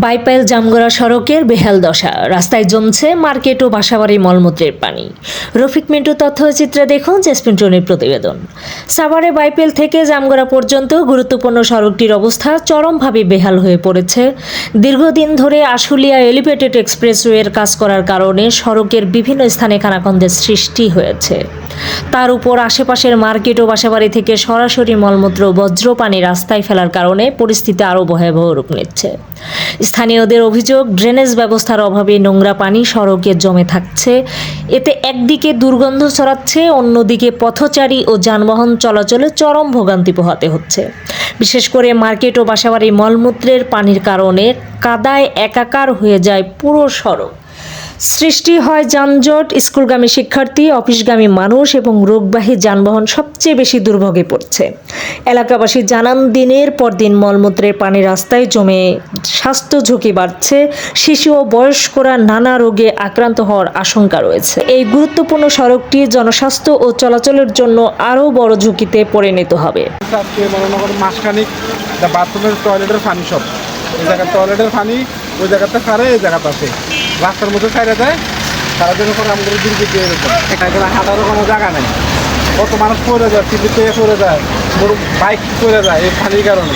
বাইপাইল জামগড়া সড়কের বেহাল দশা। রাস্তায় জমছে মার্কেট ও বাসাবাড়ি মলমূত্রের পানি। রফিক মিন্টু তথ্যচিত্রে দেখুন জেসপিন টনির প্রতিবেদন। সাভারে বাইপেল থেকে জামগড়া পর্যন্ত গুরুত্বপূর্ণ সড়কটির অবস্থা চরমভাবে বেহাল হয়ে পড়েছে। দীর্ঘদিন ধরে আশুলিয়া এলিভেটেড এক্সপ্রেসওয়ের কাজ করার কারণে সড়কের বিভিন্ন স্থানে খানাখন্দের সৃষ্টি হয়েছে। তার উপর আশেপাশের মার্কেট ও বাসাবাড়ি থেকে সরাসরি মলমূত্র ও বজ্র পানি রাস্তায় ফেলার কারণে পরিস্থিতি আরও ভয়াবহ রূপ নিচ্ছে। স্থানীয়দের অভিযোগ, ড্রেনেজ ব্যবস্থার অভাবে নোংরা পানি সড়কে জমে থাকছে। এতে একদিকে দুর্গন্ধ ছড়াচ্ছে, অন্যদিকে পথচারী ও যানবাহন চলাচলে চরম ভোগান্তি পোহাতে হচ্ছে। বিশেষ করে মার্কেট ও বাসাবাড়ি মলমূত্রের পানির কারণে কাদায় একাকার হয়ে যায় পুরো সড়ক। সৃষ্টি হয় যানজট, স্কুলগামী শিক্ষার্থী, অফিসগামী মানুষ এবং রোগবাহী যানবাহন সবচেয়ে বেশি দুর্ভোগে পড়ছে। এলাকাবাসী জানান, দিনের পর দিন মলমূত্রের পানি রাস্তায় জমে স্বাস্থ্য ঝুঁকি বাড়ছে, শিশু ও বয়স্করা নানা রোগে আক্রান্ত হওয়ার আশঙ্কা রয়েছে। এই গুরুত্বপূর্ণ সড়কটি জনস্বাস্থ্য ও চলাচলের জন্য আরও বড় ঝুঁকিতে পরিণত হবে। টয়লেটের পানি সব। এই জায়গার টয়লেটের পানি, ওই জায়গাতে এই জায়গাতে আছে। রাস্তার মধ্যে সাইডে যায় তারা যেন করে আমাদের দুর্গে দিতে এখানে হাঁটারও কোনো জায়গা নেই। কত মানুষ পড়ে যায়, টিভিতে পড়ে যায় বড় বাইক পড়ে যায় এই পানির কারণে।